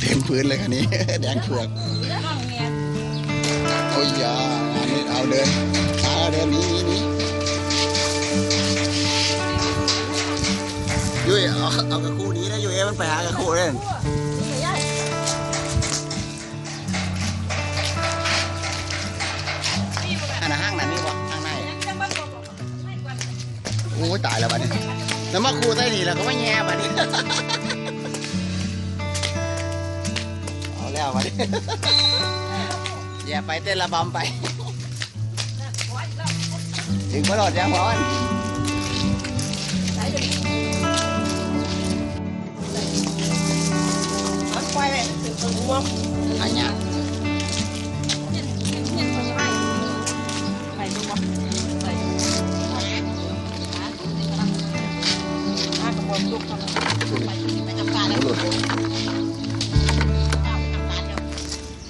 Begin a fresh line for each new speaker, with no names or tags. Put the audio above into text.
เต็มพื้นเลยคันนี้ แดงเผือก
น้องเมีย
โอ้ยอยาอันนี้เอาเดินเอาเดินนี้นี้นี้ยุ้ยเอาเอากระคู่นี้นะยุ้ยมันไปหากระคู่เล่น
นี่ยาย
อันนั้นห้างไหนนี่วะห้างใน
ยังจะมาบอกให้ก่อน
โอ้ตายแล้วบัดนี้แล้วมาคู่ใส่นี่แล้วก็ไม่แง่บัดนี้เแล้ววัอย่าไปเต้นระบำไป ถึงกระโดดยังพอน
มันไปเลยตื่นตัว
อันยังหลุด